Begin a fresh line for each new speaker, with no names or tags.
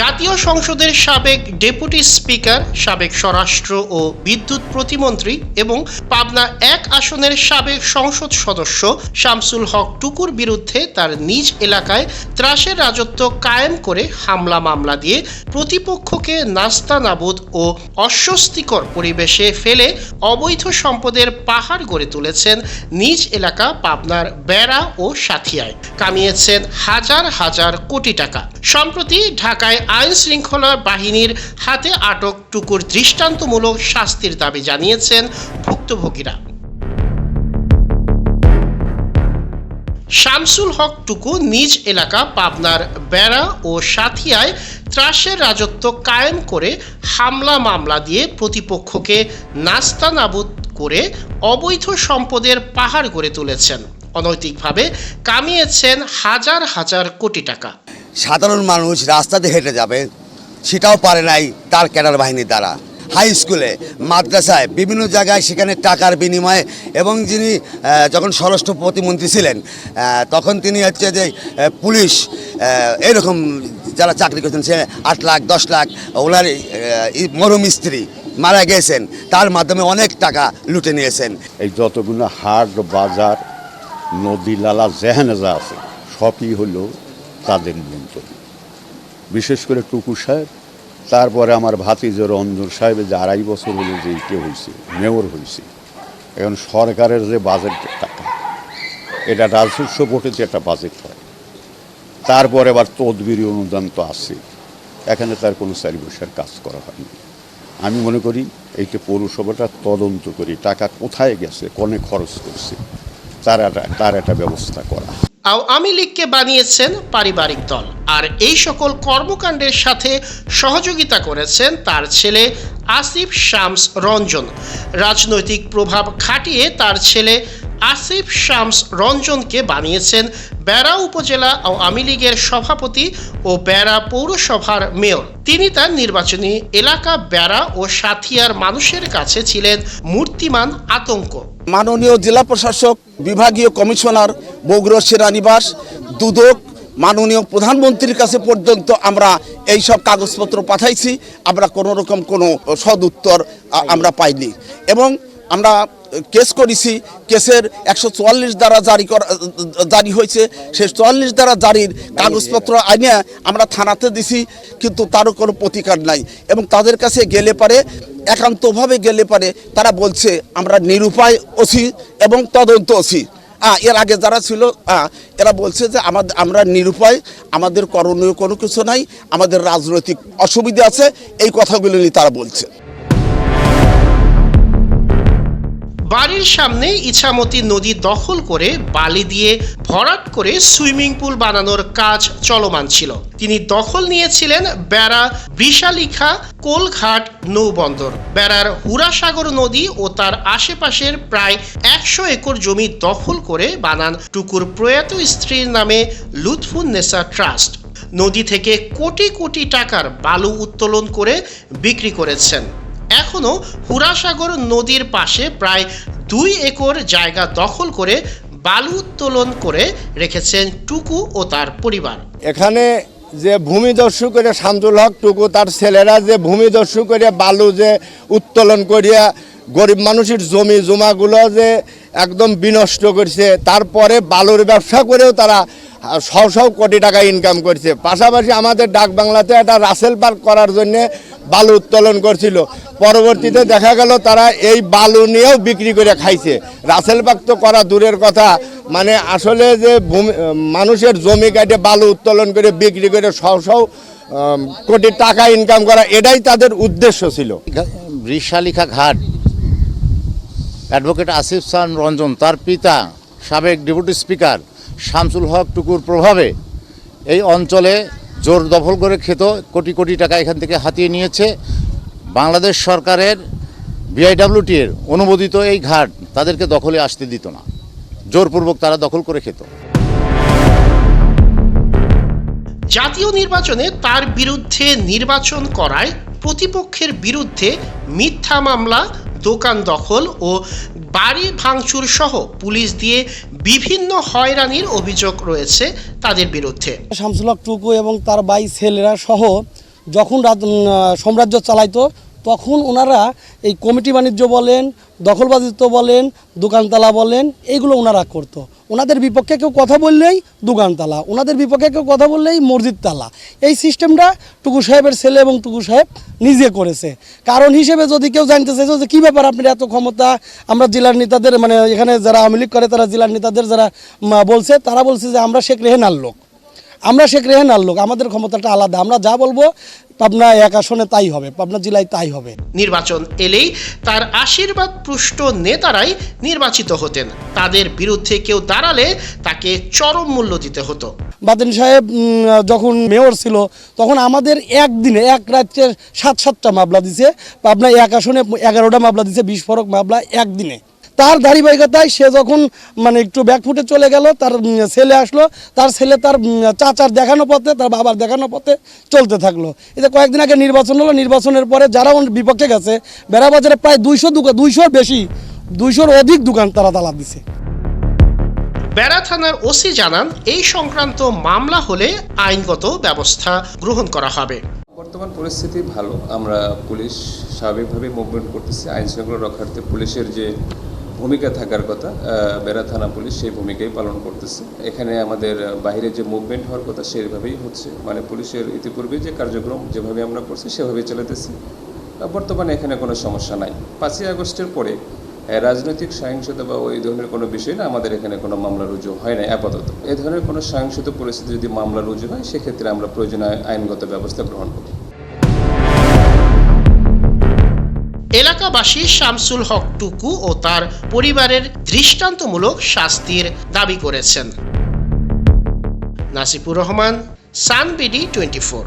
জাতীয় সংসদের সাবেক ডেপুটি স্পিকার, সাবেক স্বরাষ্ট্র ও বিদ্যুৎ প্রতিমন্ত্রী এবং পাবনা এক আসনের সাবেক সংসদ সদস্য শামসুল হক টুকুর বিরুদ্ধে তার নিজ এলাকায় ত্রাসের রাজত্ব কায়েম করে হামলা মামলা দিয়ে প্রতিপক্ষকে নাস্তানাবুদ ও অস্বস্তিকর পরিবেশে ফেলে অবৈধ সম্পদের পাহাড় গড়ে তুলেছেন নিজ এলাকা পাবনার বেড়া ও সাথিয়ায়। কামিয়েছেন হাজার হাজার কোটি টাকা। সম্প্রতি ঢাকায় আইন শৃঙ্খলা বাহিনীর হাতে আটক টুকুর দৃষ্টান্তমূলক শাস্তির দাবি জানিয়েছেন ভুক্তভোগীরা। শামসুল হক টুকু নিজ এলাকা পাবনার বেড়া ও সাথিয়ায় ত্রাসের রাজত্ব কায়েম করে হামলা মামলা দিয়ে প্রতিপক্ষকে নাস্তানাবুদ করে অবৈধ সম্পদের পাহাড় গড়ে তুলেছেন। অনৈতিকভাবে কামিয়েছেন হাজার হাজার কোটি টাকা।
সাধারণ মানুষ রাস্তাতে হেঁটে যাবে, সেটাও পারে নাই তার ক্যাডার বাহিনীর দ্বারা। হাই স্কুলে, মাদ্রাসায় বিভিন্ন জায়গায় সেখানে টাকার বিনিময়ে এবং যিনি যখন স্বরাষ্ট্র প্রতিমন্ত্রী ছিলেন তখন তিনি হচ্ছে যে পুলিশ এরকম যারা চাকরি করছেন সে আট লাখ, দশ লাখ, ওনার মরম স্ত্রী মারা গিয়েছেন, তার মাধ্যমে অনেক টাকা লুটে নিয়েছেন।
এই যতগুলো হাট বাজার নদী লালা যা আছে, সবই হলো তাদের নিয়ন্ত্রণ। বিশেষ করে টুকু সাহেব, তারপরে আমার ভাতিজে রঞ্জন সাহেব, যে আড়াই বছর হলো যে কে হয়েছে, মেয়র হয়েছে। এখন সরকারের যে বাজেট টাকা, এটা রাজস্ব বোর্ডে একটা বাজেট হয়, তারপরে আবার তদবিরি অনুদান তো আছে। এখানে তার কোনো চারি বছর কাজ করা হয়নি। আমি মনে করি এইটা পৌরসভাটা তদন্ত করি টাকা কোথায় গেছে, কনে খরচ করছে, তার একটা তার একটা ব্যবস্থা করা।
আওয়ামী লীগকে বানিয়েছেন পারিবারিক দল। আর এই সকল কর্মকাণ্ডের সাথে সহযোগিতা করেছেন তার ছেলে আসিফ শামস রঞ্জন। রাজনৈতিক প্রভাব খাটিয়ে তার ছেলে আসিফ শামস রঞ্জনকে বানিয়েছেন বেড়া উপজেলা আওয়ামী লীগের সভাপতি ও বেড়া পৌরসভার মেয়র। তিনি তার নির্বাচনী এলাকা বেড়া ও সাথিয়ার মানুষের কাছে ছিলেন মূর্তিমান আতঙ্ক।
মাননীয় জেলা প্রশাসক, বিভাগীয় কমিশনার বগুড়া সেনানিবাস, দুদক, মাননীয় প্রধানমন্ত্রীর কাছে পর্যন্ত আমরা এই সব কাগজপত্র পাঠাইছি। আমরা কোনো রকম কোনো সদুত্তর আমরা পাইনি। এবং আমরা কেস করেছি, কেসের একশো চুয়াল্লিশ দ্বারা জারি করা, জারি হয়েছে। সেই চুয়াল্লিশ দ্বারা জারির কাগজপত্র আইনে আমরা থানাতে দিছি, কিন্তু তারও কোনো প্রতিকার নাই। এবং তাদের কাছে গেলে পারে, একান্তভাবে গেলে পারে, তারা বলছে, আমরা নিরুপায় ওসি এবং তদন্ত ওসি। এর আগে যারা ছিল এরা বলছে যে আমাদের আমরা নিরুপায়, আমাদের করণীয় কোনো কিছু নাই, আমাদের রাজনৈতিক অসুবিধা আছে। এই কথাগুলো নিয়ে তারা বলছে।
বাড়ির সামনে ইছামতি নদী দখল করে বালি দিয়ে ভরাট করে সুইমিং পুল বানানোর কাজ চলমান ছিল। তিনি দখল নিয়েছিলেন বেড়া বৃষালিখা কোলঘাট নৌবন্দর। বেড়ার হুরাসাগর নদী ও তার আশেপাশের প্রায় একশো একর জমি দখল করে বানান টুকুর প্রয়াত স্ত্রীর নামে লুৎফুন নেসা ট্রাস্ট। নদী থেকে কোটি কোটি টাকার বালু উত্তোলন করে বিক্রি করেছেন। এখনও হুরাসাগর নদীর পাশে প্রায় দুই একর জায়গা দখল করে বালু উত্তোলন করে রেখেছেন টুকু ও তার পরিবার।
এখানে যে ভূমি ভূমিদস্যু করে শামসুল হক, টুকু তার ছেলেরা যে ভূমি ভূমিদস্যু করে বালু যে উত্তোলন করিয়া গরিব মানুষের জমি জমাগুলো যে একদম বিনষ্ট করছে। তারপরে বালুর ব্যবসা করেও তারা শ শ কোটি টাকা ইনকাম করছে। পাশাপাশি আমাদের ডাক বাংলাতে একটা রাসেল পার্ক করার জন্য বালু উত্তোলন করছিল। পরবর্তীতে দেখা গেল তারা এই বালু নিয়েও বিক্রি করে খাইছে। রাসেল পার্ক তো করা দূরের কথা। মানে আসলে যে ভূমি মানুষের জমি কাটে বালু উত্তোলন করে বিক্রি করে শ শ কোটি টাকা ইনকাম করা, এটাই তাদের উদ্দেশ্য ছিল।
বৃষালিখা ঘাট অ্যাডভোকেট আসিফ সান রঞ্জন, তার পিতা, সাবেক ডেপুটি স্পিকার শামসুল হক টুকুর প্রভাবে এই অঞ্চলে জোর দখল করে খেত, কোটি কোটি টাকা এখান থেকে হাতিয়ে নিয়েছে। বাংলাদেশ সরকারের বিআইডাব্লিউটি এর অনুমোদিত এই ঘাট তাদেরকে দখলে আসতে দিত না। জোরপূর্বক তারা দখল করে খেত।
জাতীয় নির্বাচনে তার বিরুদ্ধে নির্বাচন করায় প্রতিপক্ষের বিরুদ্ধে মিথ্যা মামলা দোকান দখল ও বাড়ি ভাঙচুর সহ পুলিশ দিয়ে বিভিন্ন হয়রানির অভিযোগ রয়েছে তাদের বিরুদ্ধে।
শামসুল্লাহ টুকু এবং তার ভাই ছেলেরা সহ যখন রাজ- সাম্রাজ্য চালাইতো তখন ওনারা এই কমিটি বাণিজ্য বলেন, দখলবাজিত্ব বলেন, দোকানতালা বলেন, এইগুলো ওনারা করতো। ওনাদের বিপক্ষে কেউ কথা বললেই দোকানতালা, ওনাদের বিপক্ষে কেউ কথা বললেই মসজিদ তালা এই সিস্টেমটা টুকু সাহেবের ছেলে এবং টুকু সাহেব নিজে করেছে। কারণ হিসেবে যদি কেউ জানতে চাইছে যে কী ব্যাপার আপনার এত ক্ষমতা, আমরা জেলার নেতাদের মানে এখানে যারা আওয়ামী লীগ করে, তারা জেলার নেতাদের যারা বলছে, তারা বলছে যে আমরা শেখ রেহেনার লোক। আমরা শেখ রেহেনার লোক, আমাদের ক্ষমতাটা আলাদা। আমরা যা বলব পাবনা এক আসনে তাই হবে পাবনা জেলায় তাই হবে।
নির্বাচন এলেই তার আশীর্বাদ পুষ্ট নেতারাই নির্বাচিত হতেন। তাদের বিরুদ্ধে কেউ দাঁড়ালে তাকে চরম মূল্য দিতে হতো।
বাদেন সাহেব যখন মেয়র ছিল তখন আমাদের একদিনে এক রাত্রে সাত সাতটা মামলা দিছে। পাবনা এক আসনে এগারোটা মামলা দিছে বিস্ফোরক মামলা একদিনে। তার ধারাবাহিকতায় সে যখন মানে একটু ব্যাকফুটে চলে গেল তার ছেলে আসলো তার ছেলে তার চাচার দেখানো পথে তার বাবার দেখানো পথে চলতে থাকল। এতে কয়েকদিন আগে নির্বাচন হলো নির্বাচনের পরে যারা বিপক্ষে গেছে বেড়াবাজারে প্রায় দুইশো দোকান দুইশোর বেশি দুইশোর অধিক দোকান তারা তালা দিছে।
বেড়া থানার ওসি জানান এই সংক্রান্ত মামলা হলে আইনগত ব্যবস্থা গ্রহণ করা হবে।
বর্তমান পরিস্থিতি ভালো। আমরা পুলিশ স্বাভাবিকভাবে মুভমেন্ট করতেছি। আইন শৃঙ্খলা রক্ষার্থে পুলিশের যে ভূমিকা থাকার কথা বেড়া থানা পুলিশ সেই ভূমিকাই পালন করতেছে। এখানে আমাদের বাইরে যে মুভমেন্ট হওয়ার কথা সেইভাবেই হচ্ছে। মানে পুলিশের ইতিপূর্বে যে কার্যক্রম যেভাবে আমরা করছি, সেভাবেই চলেতেছি। বর্তমানে এখানে কোনো সমস্যা নাই। পাঁচই আগস্টের পরে রাজনৈতিক সহিংসতা বা ওই ধরনের কোনো বিষয় না, আমাদের এখানে কোনো মামলা রুজু হয় না আপাতত। এ ধরনের কোনো সহিংসত পরিস্থিতি যদি মামলা রুজু হয়, সেক্ষেত্রে আমরা প্রয়োজনীয় আইনগত ব্যবস্থা গ্রহণ করি
এলাকাবাসী শামসুল হক টুকু ও তার পরিবারের দৃষ্টান্তমূলক শাস্তির দাবি করেছেন। Nasipur Rahman, সানবিডি twenty four.